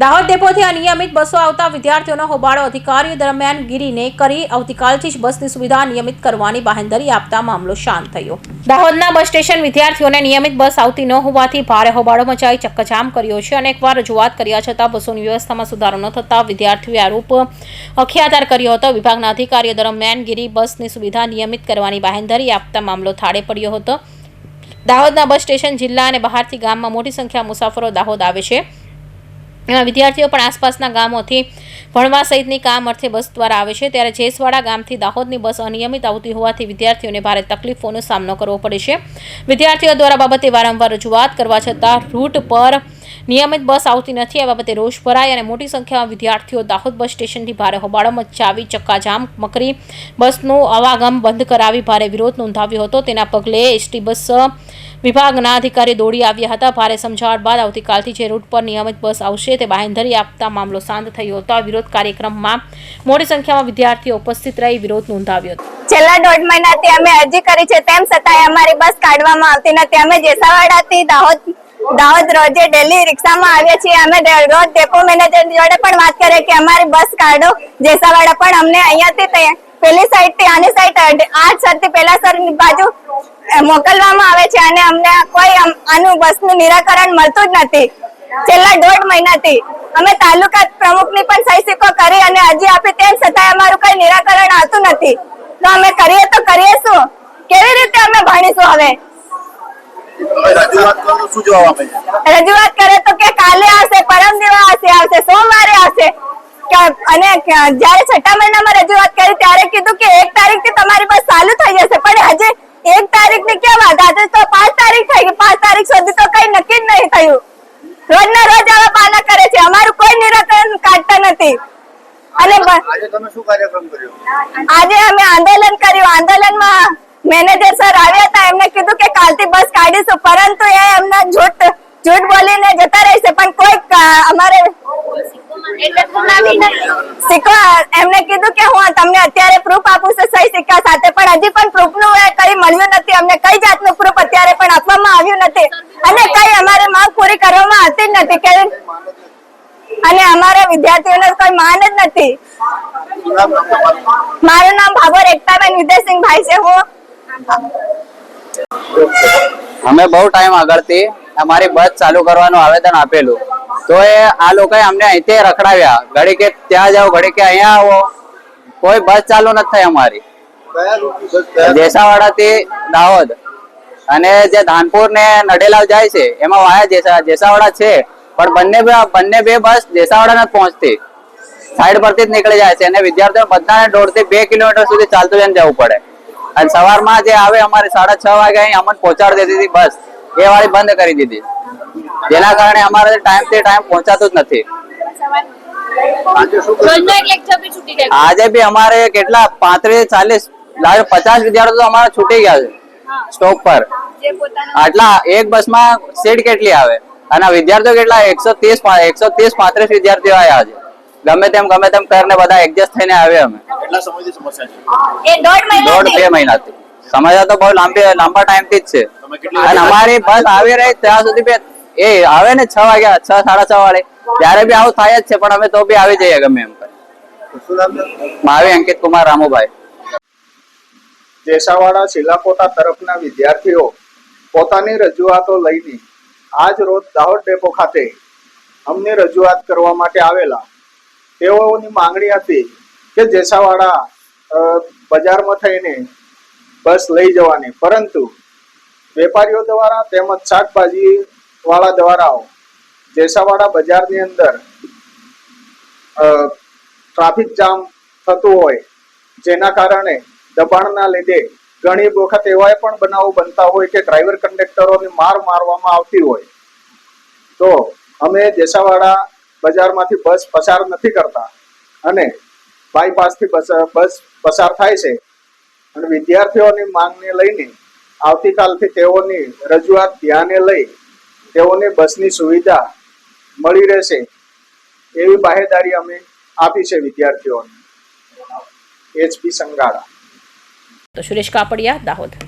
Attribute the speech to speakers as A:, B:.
A: દાહોદ ડેપોથી અનિયમિત બસો આવતા વિદ્યાર્થીઓનો હોબાળો અધિકારીઓ દરમિયાન ગીરીને કરી આવતીકાલથી જ બસની સુવિધા નિયમિત કરવાની બાહેંધરી આપતા મામલો શાંત થયો. દાહોદના બસ સ્ટેશન વિદ્યાર્થીઓને નિયમિત બસ આવતી ન હોવાથી ભારે હોબાળો મચાવી ચક્કજામ કર્યો છે અનેકવાર રજૂઆત કર્યા છતાં બસોની વ્યવસ્થામાં સુધારો ન થતાં વિદ્યાર્થીઓએ આરોપ અખ્યાતાર કર્યો હતો. વિભાગના અધિકારીઓ દરમિયાન ગીરી બસની સુવિધા નિયમિત કરવાની બાહેંધરી આપતા મામલો થાળે પડ્યો હતો. દાહોદના બસ સ્ટેશન જિલ્લા અને બહારથી ગામમાં મોટી સંખ્યા મુસાફરો દાહોદ આવે છે. એમાં વિદ્યાર્થીઓ પણ આસપાસના ગામોથી ભણવા સહિતની કામ અર્થે બસ દ્વારા આવે છે. ત્યારે જેસવાડા ગામથી દાહોદની બસ અનિયમિત આવતી હોવાથી વિદ્યાર્થીઓને ભારે તકલીફોનો સામનો કરવો પડે છે. વિદ્યાર્થીઓ દ્વારા બાબતે વારંવાર રજૂઆત કરવા છતાં રૂટ પર નિયમિત બસ આવતી નથી. આ બાબતે રોષ ભરાય અને મોટી સંખ્યામાં વિદ્યાર્થીઓ દાહોદ બસ સ્ટેશનથી ભારે હોબાળો મચાવી ચક્કાજામ મકરી બસનું આવાગમ બંધ કરાવી ભારે વિરોધ નોંધાવ્યો હતો. તેના પગલે એસટી બસ વિભાગના અધિકારી દોડી આવ્યા હતા. ભારે સમજાવટ બાદ આવતીકાલથી જે રૂટ પર નિયમિત બસ આવશે તે બાહેંધરી આપતા મામલો શાંત થયો હતો. વિરોધ કાર્યક્રમમાં મોટી સંખ્યામાં વિદ્યાર્થીઓ ઉપસ્થિત રહી વિરોધ નોંધાવ્યો હતો.
B: છેલ્લા દોઢ મહિનાથી અમે અરજી કરી છે, તેમ છતાંય અમારી બસ કાઢવામાં આવતી નથી. અમે જેસાવાડાથી દાહોદ દાહોદ રોજે ડેલી રિક્ષામાં આવીએ છીએ. અમે રોજ ડેપો મેનેજર જોડે પણ વાત કરીએ કે અમારી બસ કાઢો. જેસાવાડા પણ અમને અહીંયાથી પેલી સાઈડથી આની સાઈડ આ સરથી પેલા સર બાજુ મોકલવામાં આવે છે અને અમને કોઈ આનું બસનું નિરાકરણ મળતું જ નથી. છેલ્લા દોઢ મહિનાથી. અમે તાલુકા પ્રમુખની પણ સહી સિક્કો કરી અને અરજી આપી તેમ છતાંય અમારું કઈ નિરાકરણ આવતું નથી. તો અમે કરીએ તો કરીએ શું? કેવી રીતે અમે ભણીશું હવે?
C: રજૂઆત કરો તો
B: કે કાલે આવશે પરમ દિવસ આવશે સોમવારે આવશે. અને જયારે જ્યારે છઠ્ઠા મહિનામાં રજૂઆત કરી ત્યારે કીધું કે એક તારીખથી તમારી બસ ચાલુ થઈ જશે. પણ હજે એક તારીખની કેમ વાત આજે તો પાંચ તારીખ થઈ ગઈ. પાંચ તારીખ સુધી તો કઈ નક્કી જ નહીં થયું. રોજના રોજ આવા પાના કરે છે. અમારું કોઈ નિરાકરણ કાઢતા નથી. અને
C: આજે તમે શું કાર્યક્રમ કર્યો?
B: આજે અમે આંદોલન કર્યું. આંદોલનમાં મેનેજર સર આવ્યા હતા. એમને કીધું કે કાલથી બસ કાઢીશું. પરંતુ એ એમને જૂઠ જૂઠ બોલીને જતા રહેશે. પણ કોઈ અમારે સિક્કો એમને કીધું કે હું તમને અત્યારે પ્રૂફ આપું સિક્કા સાથે પણ હજી પણ પ્રૂફનું કઈ મળ્યું નથી. અમને કઈ જાતનું પ્રૂફ અત્યારે પણ આપવામાં આવ્યું નથી. અને કઈ અમારે માંગ પૂરી કરવામાં આવતી નથી કે અને અમારા વિદ્યાર્થીઓને કોઈ માન જ નથી? મારું નામ ભાગોર એકતાબેન વિજયસિંહભાઈ છે, હું.
D: અમે બહુ ટાઈમ આગળથી અમારી બસ ચાલુ કરવાનું આવેદન આપેલું. તો એ આ લોકોએ અમને અહીંથી રખડાવ્યા. ઘડી કે ત્યાં જાઓ ઘડી કે અહીંયા આવો. કોઈ બસ ચાલુ નથી થઈ અમારી. જેસાવાડા થી દાહોદ. અને જે ધાનપુર ને નડેલાવ જાય છે એમાં વાયા જેસા જેસાવાડા છે પણ બંને બંને બે બસ જેસાવાડા નથી પહોંચતી. સાઈડ પરથી જ નીકળી જાય છે અને વિદ્યાર્થીઓ બધાને દોઢથી બે કિલોમીટર સુધી ચાલતું જઈને જવું પડે. અને સવારમાં જે આવે અમારે સાડા છ વાગે અહીં અમને પહોંચાડી દેતી હતી બસ. એ વાળી બંધ કરી દીધી. જેના કારણે અમારે ટાઈમથી ટાઈમ પહોંચાતું જ નથી.
C: આજે
D: બી અમારે કેટલા? પાંત્રીસ ચાલીસ લાગે પચાસ વિદ્યાર્થીઓ તો અમારા છૂટી ગયા છે સ્ટોક પર. આટલા એક બસમાં સીટ કેટલી આવે? અને વિદ્યાર્થીઓ કેટલા? એકસો ત્રીસ એકસો ત્રીસ પાંત્રીસ વિદ્યાર્થીઓ આવ્યા છે. ગમે તેમ ગમે તેમ કરીને બધા એડજસ્ટ થઈને આવે અમે.
C: કેટલા સમયથી સમસ્યા છે?
B: એ દોઢ
D: બે
B: મહિના
D: મહિનાથી. સમસ્યા તો બહુ લાંબી લાંબા ટાઈમથી જ છે. અને અમારી બસ આવી રહી ત્યાં સુધી બે એ આવે ને છ વાગ્યા છ સાડા છ વાળે. ત્યારે બી આવું થાય જ છે પણ અમે તો બી આવી જઈએ ગમે એમ. કરી
C: શું નામ છે?
D: માવી અંકિત કુમાર રામુભાઈ.
E: જેસાવાડા શિલાકોટા તરફના વિદ્યાર્થીઓ પોતાની રજૂઆતો લઈને આજ રોજ દાહોદ ડેપો ખાતે અમને રજૂઆત કરવા માટે આવેલા. તેઓની માંગણી હતી કે જેસાવાડા બજારમાં થઈને બસ લઈ જવાની. પરંતુ વેપારીઓ દ્વારા તેમજ શાકભાજી વાળા દ્વારા જેસાવાડા બજારની અંદર ટ્રાફિક જામ થતું હોય, જેના કારણે દબાણના લીધે ઘણી વખત એવા પણ બનાવો બનતા હોય કે ડ્રાઈવર કંડક્ટરોને માર મારવામાં આવતી હોય. તો અમે જેસાવાડા બજારમાંથી બસ પસાર નથી કરતા અને બાયપાસથી બસ બસ પસાર થાય છે. અને વિદ્યાર્થીઓની માંગને લઈને આવતીકાલથી તેઓની રજૂઆત ધ્યાને લઈ તેઓને બસની સુવિધા મળી રહેશે એવી બાહેદારી અમે આપી છે વિદ્યાર્થીઓને. એચપી સંગાડા
A: તો સુરેશ કાપડિયા દાહોદ.